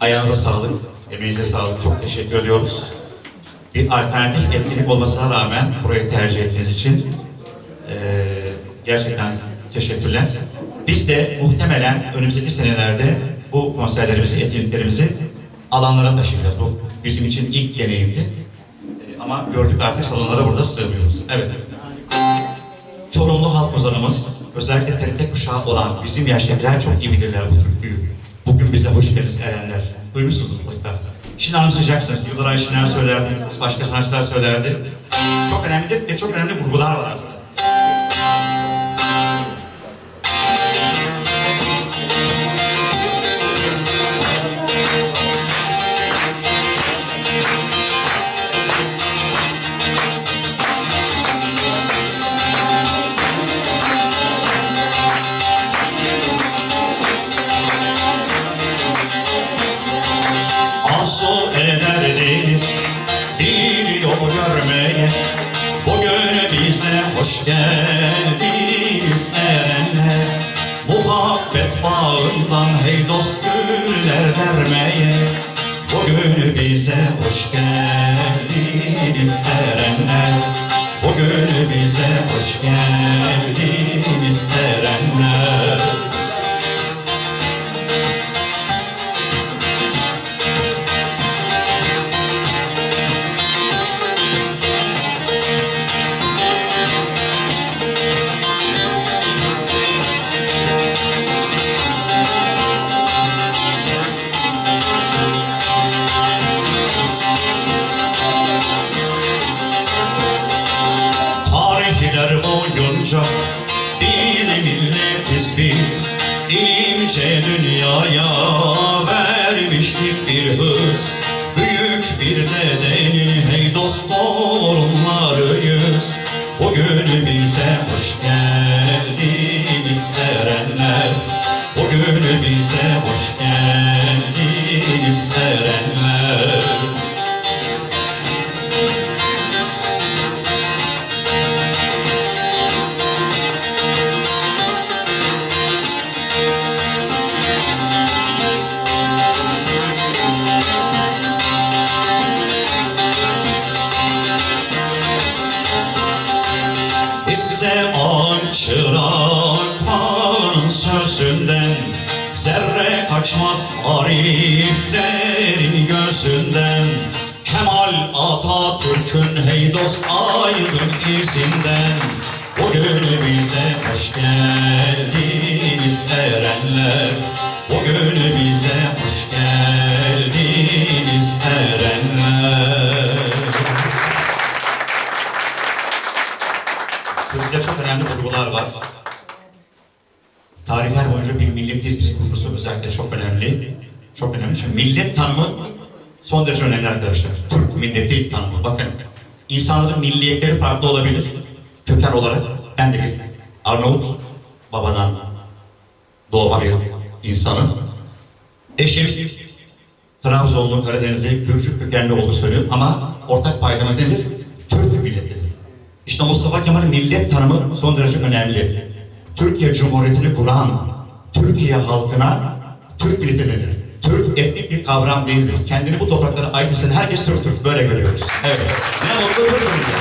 Ayağınıza sağlık, emeğinize sağlık. Çok teşekkür ediyoruz. Bir alternatif etkinlik olmasına rağmen burayı tercih ettiğiniz için eee, gerçekten teşekkürler. Biz de muhtemelen önümüzdeki senelerde bu konserlerimizi, etkinliklerimizi alanlara taşıyacağız. Bu bizim için ilk deneyimdi. Eee, ama gördük artık salonlara burada sığmıyoruz. Evet. Çorumlu halk ozanımız, özellikle TRT kuşağı olan bizim yaştakiler çok iyi bilirler bu türküyü. Bize hoş geldiniz erenler. Duymuşsunuz mutlaka. Şimdi anımsayacaksınız. Yıldıray Şener söylerdi, başka sanatçılar söylerdi. Çok önemli ve çok önemli vurgular var aslında. Hoş geldiniz erenler. Muhabbet bağından hey dost güller vermeye. Bugün bize hoş geldiniz erenler. Bugün bize hoş geldiniz İnce dünyaya Hey dost aydın izinden Bugün bize hoş geldiniz erenler Bugün bize hoş geldiniz erenler Türkçe'de çok önemli vurgular var. Tarihler boyunca bir milletiz biz kurgusu özellikle çok önemli. Çok önemli. Çünkü millet tanımı son derece önemli arkadaşlar. Türk milleti tanımı. Bakın insanların milliyetleri farklı olabilir. Köken olarak ben de bir Arnavut babadan doğma bir insanım. Eşim Trabzonlu, Karadenizli, Gürcü kökenli olduğu söylüyor ama ortak paydamız nedir? Türk milletidir. İşte Mustafa Kemal'in millet tanımı son derece önemli. Türkiye Cumhuriyeti'ni kuran Türkiye halkına Türk milleti denir. Türk bir kavram değildir. Kendini bu topraklara ait hisseden herkes Türktür. Böyle görüyoruz. Evet. Ne mutlu Türk'üm diye.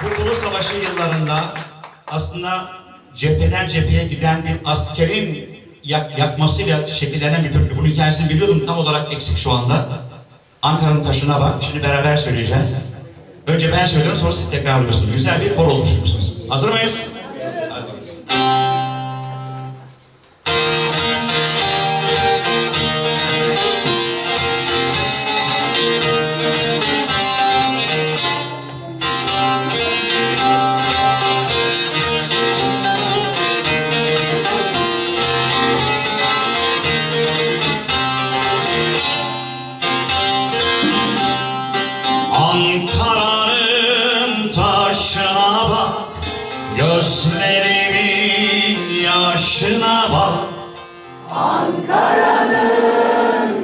Kurtuluş Savaşı yıllarında aslında cepheden cepheye giden bir askerin yak, yakmasıyla şekillenen bir türkü. Bunun hikayesini biliyordum tam olarak eksik şu anda. Ankara'nın taşına bak. Şimdi beraber söyleyeceğiz. Önce ben söylüyorum sonra siz tekrarlıyorsunuz. Güzel bir kor oluşturmuşsunuz. Hazır mıyız? Gözlerimin yaşına bak. Uyan uyan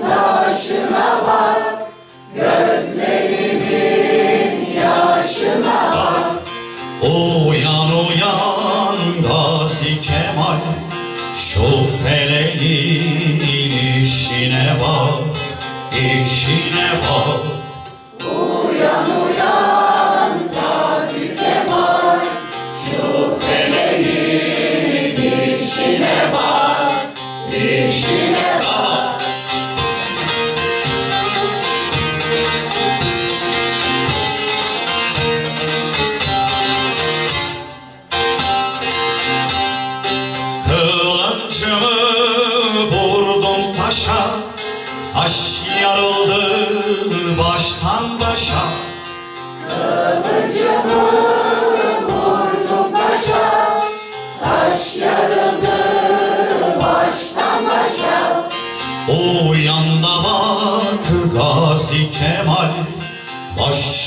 Gazi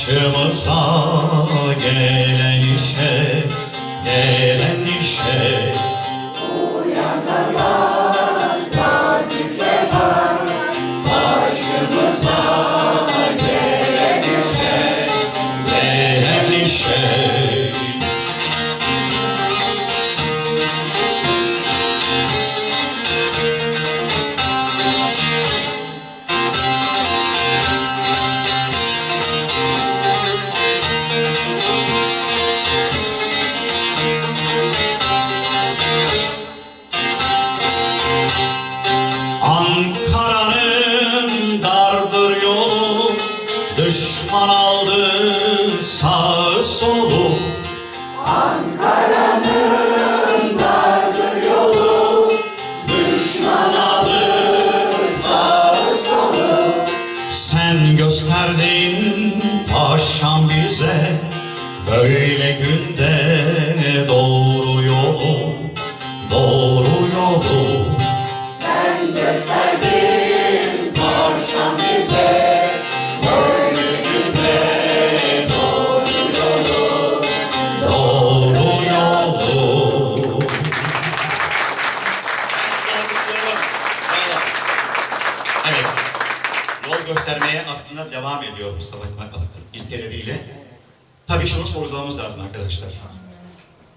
Başımıza gelen sorgulamamız lazım arkadaşlar.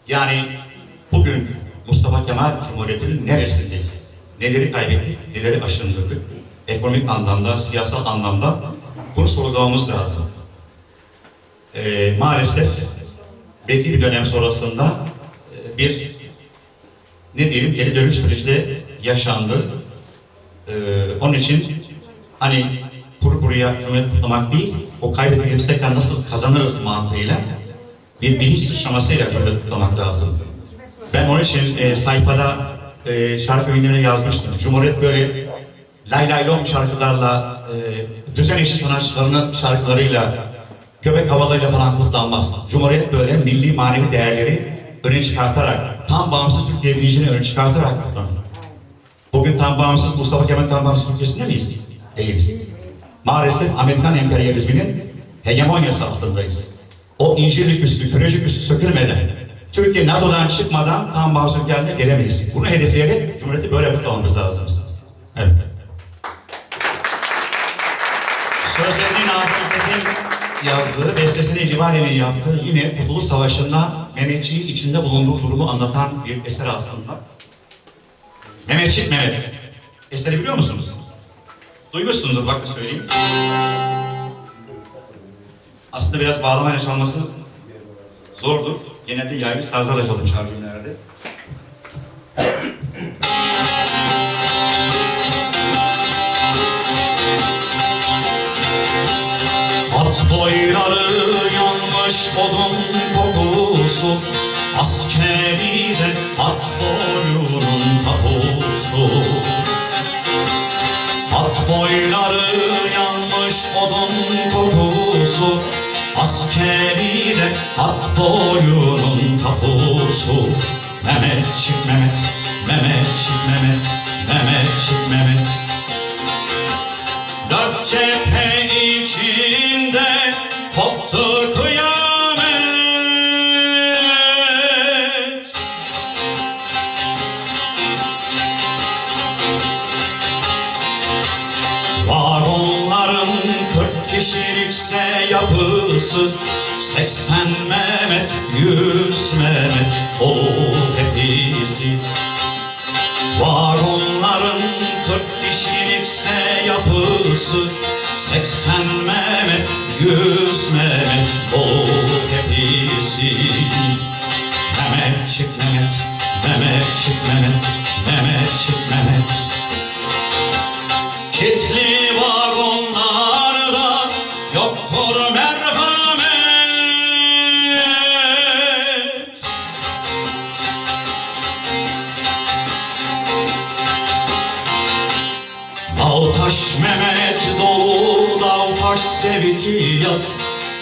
Yani bugün Mustafa Kemal Cumhuriyeti'nin neresindeyiz? Neleri kaybettik, neleri aşındırdık? Ekonomik anlamda, siyasal anlamda bunu sorgulamamız lazım. Ee, maalesef belli bir dönem sonrasında e, bir ne diyelim geri dönüş süreci de yaşandı. Ee, onun için hani kuru kuruya cumhuriyet kutlamak değil, o kaybettiğimiz tekrar nasıl kazanırız mantığıyla bir bilinç sıçramasıyla kutlamak lazım. Ben onun için e, sayfada e, şarkı gündemine yazmıştım. Cumhuriyet böyle lay lay lom şarkılarla, e, düzen işi sanatçılarının şarkılarıyla, köpek havalarıyla falan kutlanmaz. Cumhuriyet böyle milli manevi değerleri öne çıkartarak, tam bağımsız Türkiye bilincini öne çıkartarak kutlanır. Bugün tam bağımsız Mustafa Kemal tam bağımsız Türkiye'sinde miyiz? Değiliz. Maalesef Amerikan emperyalizminin hegemonyası altındayız. O incirlik üstü, kürecik üstü sökülmeden, Türkiye NATO'dan çıkmadan tam bağımsız ülkelerine gelemeyiz. Bunu hedefleyerek Cumhuriyeti böyle kutlamamız lazım. Evet. Sözlerini Nazım Hikmet'in yazdığı, bestesini Rivali'nin yaptığı yine Kurtuluş Savaşı'nda Mehmetçiğin içinde bulunduğu durumu anlatan bir eser aslında. Mehmetçik Mehmet. Eseri biliyor musunuz? Duymuşsunuzdur bak söyleyeyim. Aslında biraz bağlamayla çalması zordur. Genelde yaylı sazlarla çalınmış albümlerde. Askeri de at boyunun tapusu. Mehmetçik Mehmet, Mehmetçik Mehmet, Mehmetçik Mehmet. Dört cephe Mehmet,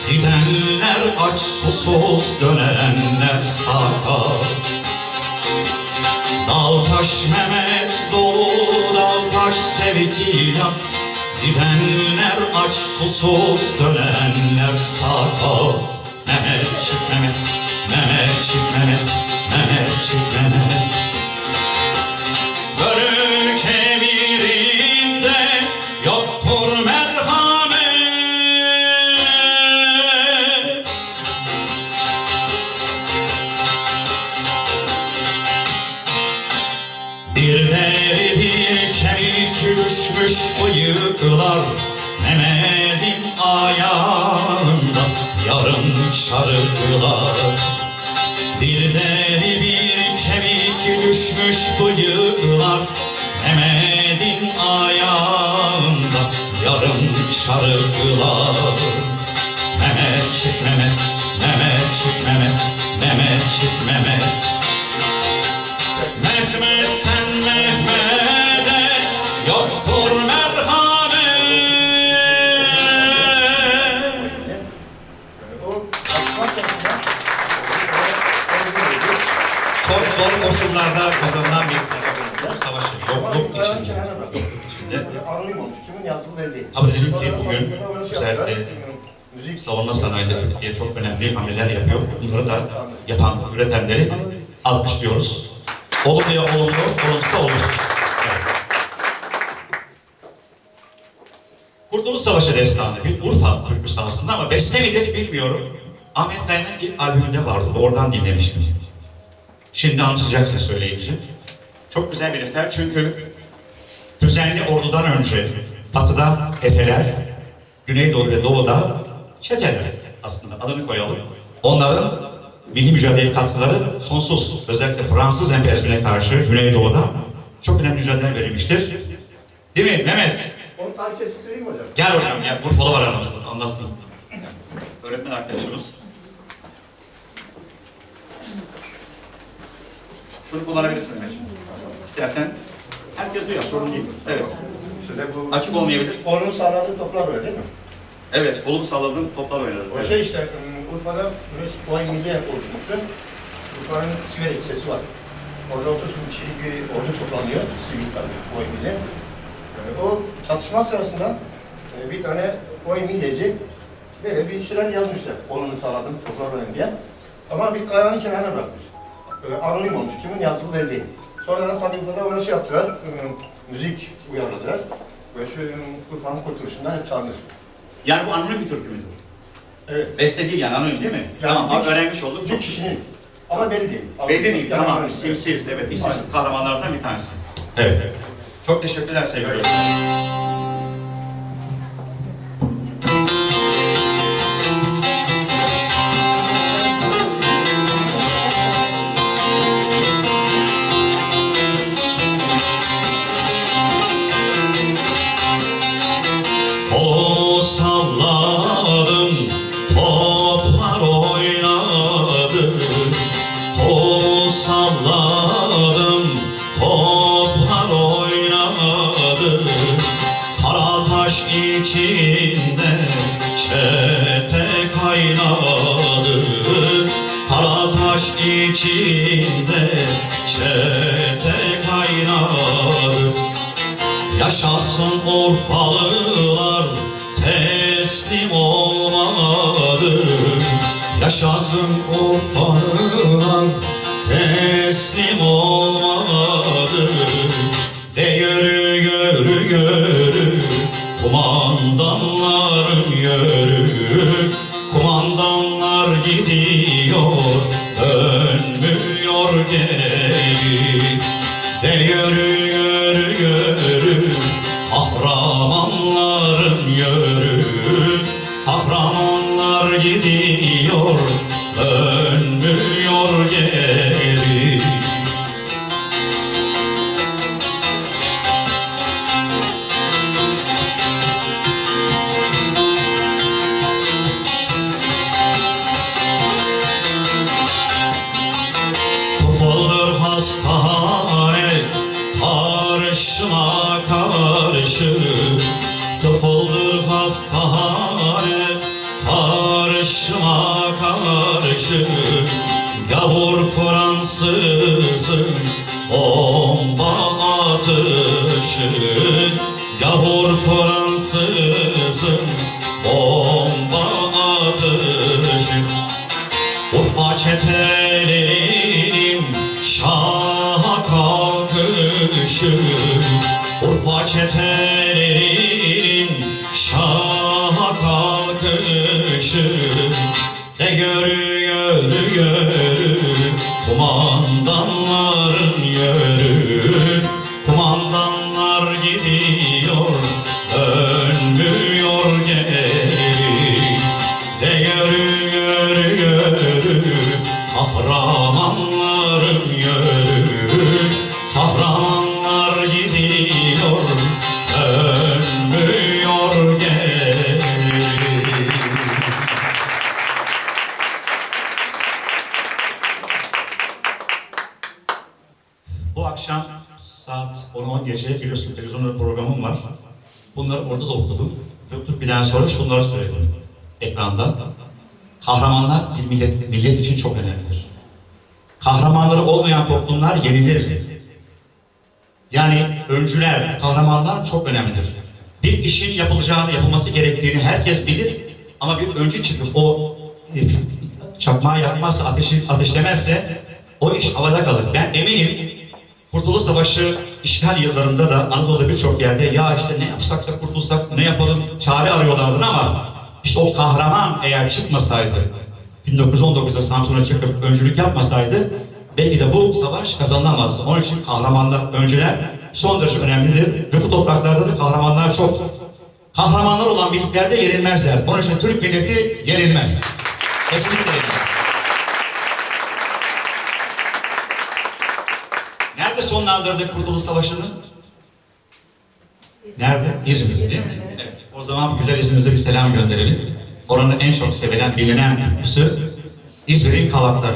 Gidenler aç susuz dönenler sakat Dağtaş Mehmet dolu dağtaş sevkiyat Gidenler aç susuz dönenler sakat Mehmetçik Mehmet, Mehmetçik Mehmet, Mehmetçik Mehmet. Bölük kemik düşmüş bıyıklar Mehmet'in ayağında yarım çarıklar Bir deri bir kemik düşmüş bıyıklar Mehmet'in ayağında yarım çarıklar Mehmetçik Mehmet, Mehmetçik Mehmet, Mehmetçik Mehmet. Mehmet'ten Savunma sanayinde Türkiye çok önemli hamleler yapıyor. Bunları da yapan, üretenleri alkışlıyoruz. Olumlu ya olumlu, olumsuzsa olumsuz. Evet. Kurtuluş Savaşı destanı bir Urfa türküsü aslında ama beste midir bilmiyorum. Ahmet Kaya'nın bir albümünde vardı. Oradan dinlemiştim. Şimdi anlatacaksa söyleyince. Çok güzel bir eser çünkü düzenli ordudan önce batıda Efeler, Güneydoğu ve Doğu'da çeteler aslında adını koyalım. Onların milli mücadele katkıları sonsuz. Özellikle Fransız emperyalizmine karşı Güneydoğu'da çok önemli mücadele verilmiştir. Değil mi Mehmet? Onun tarihçesi söyleyeyim mi hocam? Gel hocam gel. Urfalı var aramızda. Anlatsın. Öğretmen arkadaşımız. Şunu kullanabilirsin Mehmetciğim. İstersen. Herkes duyar. Sorun değil. Evet. Açık olmayabilir. onun sağladığı toplar öyle değil mi? Evet. Olum salladığım toplar oynadı. O şey işte ım, Urfa'da Güneş Boy Milliye oluşmuştu. Urfa'nın Sivri ilçesi var. Orada 30 bin kişilik bir ordu toplanıyor. Sivil tabii Boy Milliye. Ee, O çatışma sırasında e, bir tane Boy Milliyeci böyle bir şeyler yazmışlar. Onun sağladığım toplar öyle diye. Ama bir kayanın kenarına bırakmış. Ee, Anonim olmuş. Kimin yazdığı belli değil. Sonradan tabii bunda böyle şey yaptılar. ım, Müzik uyarladılar. Ve şu ım, Urfa'nın kurtuluşundan hep çalınır. Yani bu anonim bir türkü müdür? Evet. Beste değil yani anonim değil mi? Yani tamam bir bak öğrenmiş olduk. Bir Çok kişinin. Ama belli değil. Belli değil. Yani Tamam. anonim. İsimsiz. Evet. isimsiz kahramanlardan bir tanesi. Evet. Çok teşekkürler sevgili hocam. O salladım, toplar oynadı. O salladım, toplar oynadı. Karataş içinde çete kaynadı. Karataş içinde çete kaynadı. Yaşasın Urfalılar kalkışı Urfa çetelerinin Birden sonra şunları söyledim ekranda. Kahramanlar bir millet, millet için çok önemlidir. Kahramanları olmayan toplumlar yenilir. Yani öncüler, kahramanlar çok önemlidir. Bir işin yapılacağını, yapılması gerektiğini herkes bilir. Ama bir öncü çıkıp o e, çakmağı yakmazsa, ateşi ateşlemezse o iş havada kalır. Ben eminim Kurtuluş Savaşı işgal yıllarında da Anadolu'da birçok yerde ya işte ne yapsak da kurtulsak ne yapalım çare arıyorlardı ama işte o kahraman eğer çıkmasaydı 1919'da Samsun'a çıkıp öncülük yapmasaydı belki de bu savaş kazanılamazdı. Onun için kahramanlar, öncüler son derece önemlidir ve bu topraklarda da kahramanlar çok. Kahramanlar olan birliklerde yenilmezler. Onun için Türk milleti yenilmez. Kesinlikle. Nerede sonlandırdık Kurtuluş Savaşı'nı? Nerede? İzmir'de değil mi? Evet. O zaman güzel İzmir'imize bir selam gönderelim. Oranın en çok sevilen, bilinen ünlüsü İzmir'in kavakları.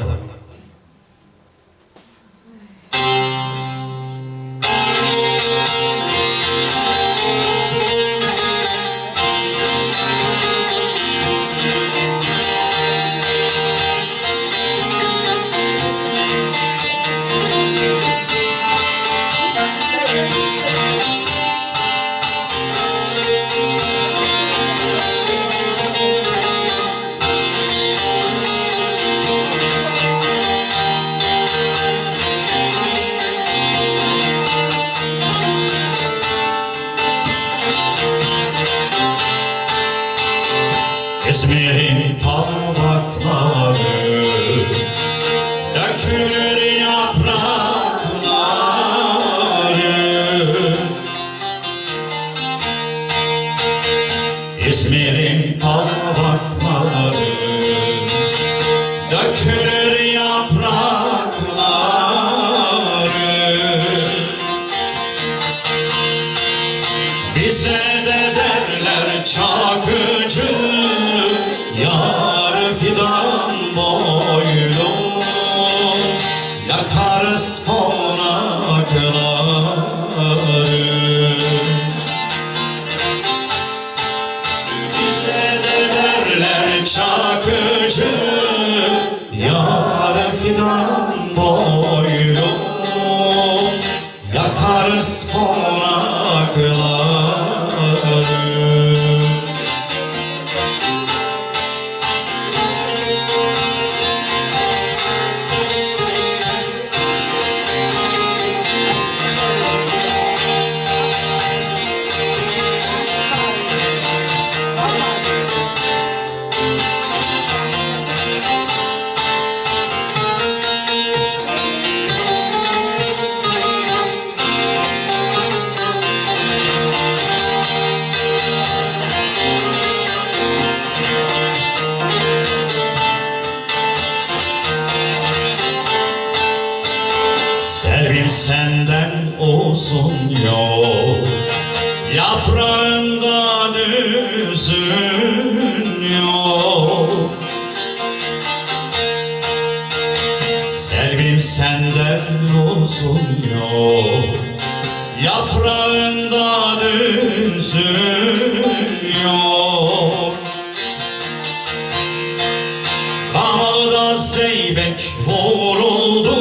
Zeybek vuruldu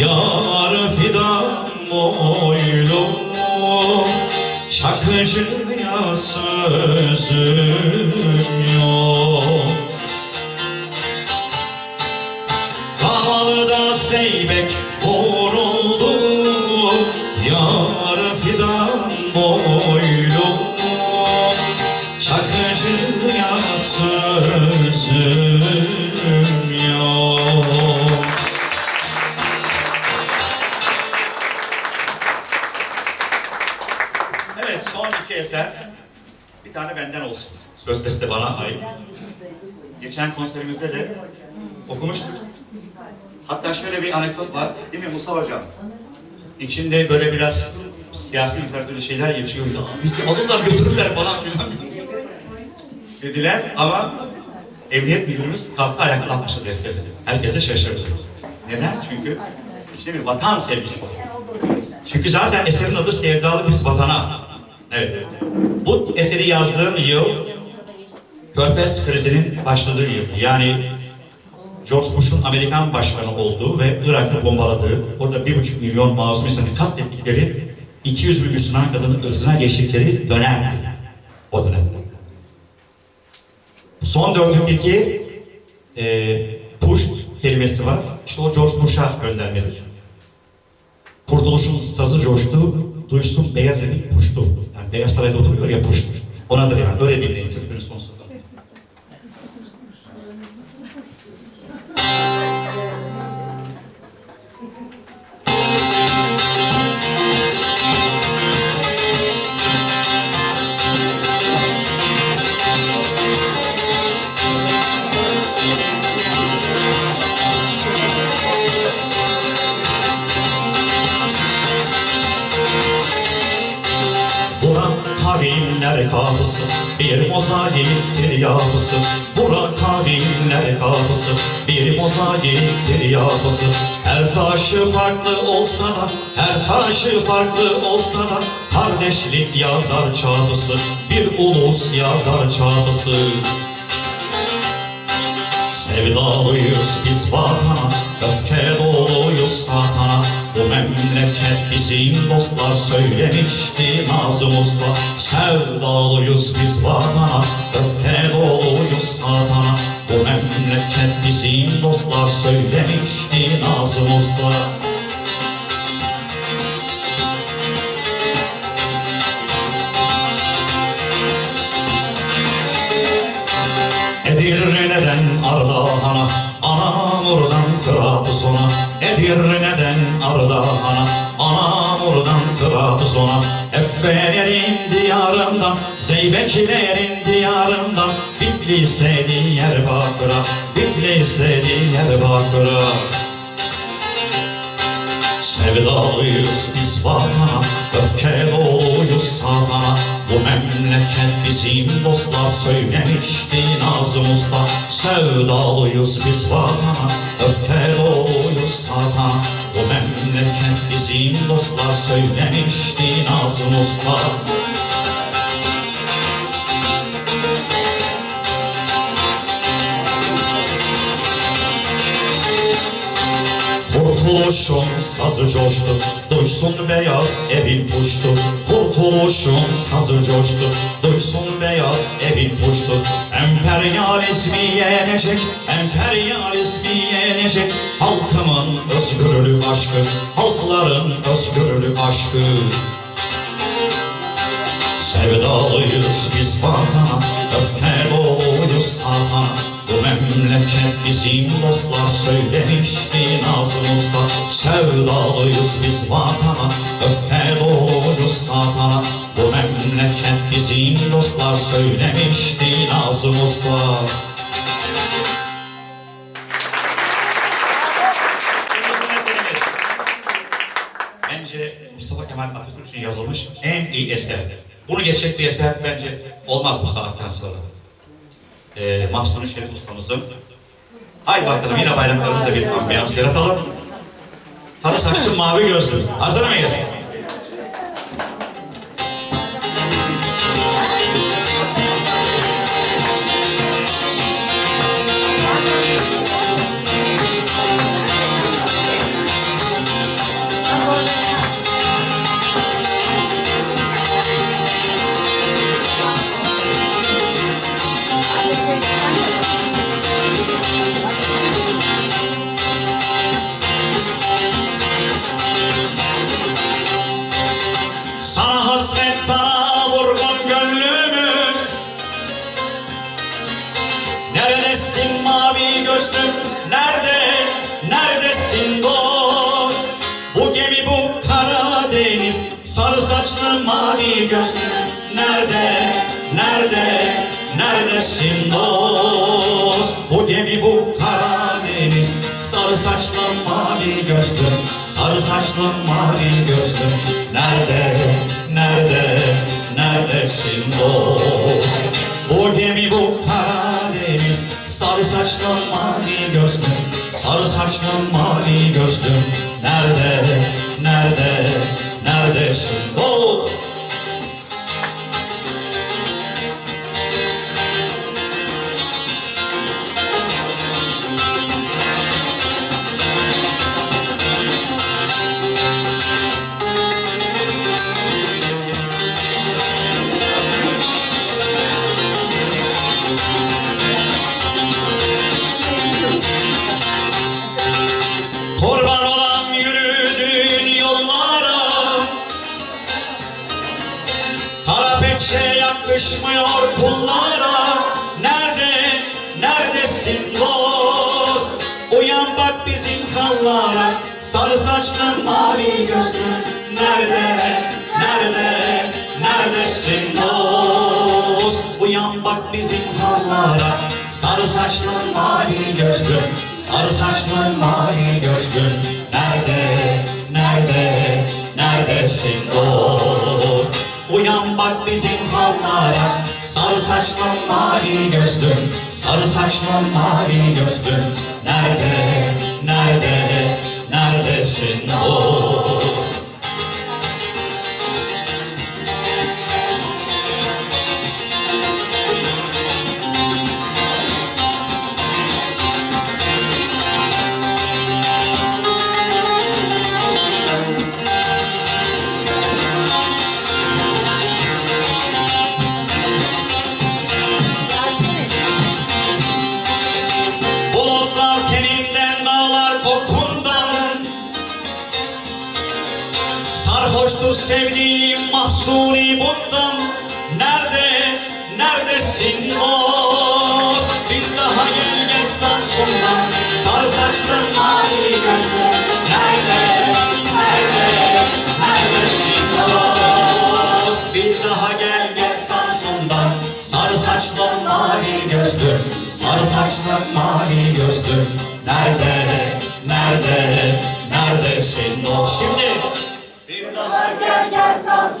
Yar fidan boylu Çakıcıya sözüm Geçen konserimizde de okumuştuk. Hatta şöyle bir anekdot var. Değil mi Mustafa Hocam? İçinde böyle biraz siyasi literatürlü şeyler geçiyor. Ya bir alırlar götürürler falan filan. Dediler ama emniyet müdürümüz kalktı ayakta alkışladı eseri. Herkes de şaşırdı. Neden? Çünkü işte bir vatan sevgisi var. Çünkü zaten eserin adı Sevdalı Biz Vatana. Evet. Bu eseri yazdığım yıl Körfez krizinin başladığı yıl. Yani George Bush'un Amerikan başkanı olduğu ve Irak'ı bombaladığı, orada bir buçuk milyon masum insanı katlettikleri, 200 bin Müslüman kadının ırzına geçtikleri dönemdi. O dönem. Son dördündeki e, pusht kelimesi var. İşte o George Bush'a göndermedir. Kurtuluşun sazı coştu, duysun beyaz evi puştu. Yani Beyaz Saray'da oturuyor ya puştu. Onadır yani. Öyle dinleyin mozaiktir yapısı Burak kavimler kapısı bir mozaiktir yapısı. Her taşı farklı olsa da her taşı farklı olsa da Kardeşlik yazar çağrısı bir ulus yazar çağrısı Sevdalıyız biz vatana, memleket bizim dostlar söylemişti Nazım Usta. Sevdalıyız biz vatana, öfke doluyuz satana. Bu memleket bizim dostlar söylemişti Nazım Usta. Edirne'den Ardahan'a, Anamur'dan Trabzon'a. Edirne'den Ardahan'a, Anamur'dan Trabzon'a Effe'lerin diyarından, Zeybeklerin diyarından. Bitlis'e Diyarbakır'a, Bitlis'e Diyarbakır'a Sevdalıyız biz vatana, öfke doluyuz satana Bu memleket bizim dostlar söylemişti Nazım Usta. Sevdalıyız biz vatana, öfke doluyuz memleket bizim dostlar söylemişti Nazım Usta Kurtuluşun sazı coştu, duysun beyaz evin puştu. Kurtuluşun sazı coştu, duysun beyaz evin puştu. Emperyalizmi yenecek, emperyalizmi yenecek. Halkımın özgürlük aşkı, halkların özgürlük aşkı. Sevdalıyız biz vatana, Memleket bizim dostlar söylemişti Nazım Usta Sevdalıyız biz vatana, öfke doluyuz satana Bu memleket bizim dostlar söylemişti Nazım Usta Bence Mustafa Kemal Atatürk için yazılmış en iyi eser. Bunu geçecek bir eser bence olmaz bu saatten sonra. Ee, Mahsuni Şerif ustamızın. Haydi bakalım yine bayraklarımızla bir ambiyans yaratalım. Sarı saçlı mavi gözlü. Hazır mıyız? Sarı saçlı mavi gözlüm Nerede nerede neredesin dost? Bu gemi bu Karadeniz. Sarı saçlı mavi gözlüm. Sarı saçlı mavi gözlüm. Nerede nerede neredesin dost? Bu gemi bu Karadeniz. Sarı saçlı mavi gözlüm. Sarı saçlı mavi gözlüm. Nerede, nerede, neredesin dost? Yakışmıyor kullara. Nerede, neredesin dost? Uyan bak bizim hallara Sarı saçlı mavi gözlü. Nerede, nerede, neredesin dost? Uyan bak bizim hallara Sarı saçlı mavi gözlü. Sarı saçlı mavi gözlü. Nerede, nerede, neredesin dost Uyan bak bizim hallara Sarı saçlı mavi gözlüm Sarı saçlı mavi gözlüm Nerede, nerede, neredesin o?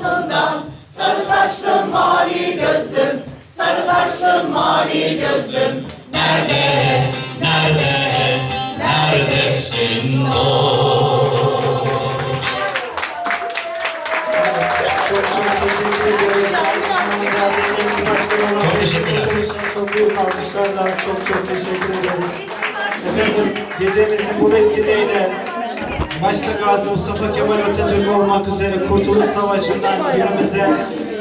Samsun'dan Sarı saçlım mavi gözlüm Sarı saçlım mavi gözlüm Nerede, nerede, neredesin dost? Çok çok teşekkür ediyoruz. Çok teşekkürler. çok büyük alkışlarla çok çok teşekkür ederiz. Efendim gecemizin bu vesileyle başta Gazi Mustafa Kemal Atatürk olmak üzere Kurtuluş Savaşı'ndan günümüze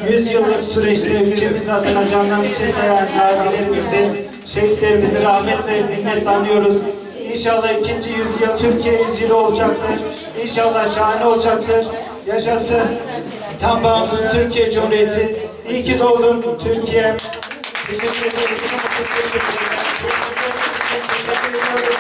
100 yıllık süreçte ülkemiz adına candan içe sayan gazilerimizi, şehitlerimizi rahmet ve minnetle anıyoruz. İnşallah ikinci yüzyıl Türkiye yüzyılı olacaktır. İnşallah şahane olacaktır. Yaşasın tam bağımsız Türkiye Cumhuriyeti. İyi ki doğdun Türkiye. Teşekkür ederiz. Teşekkür ederiz.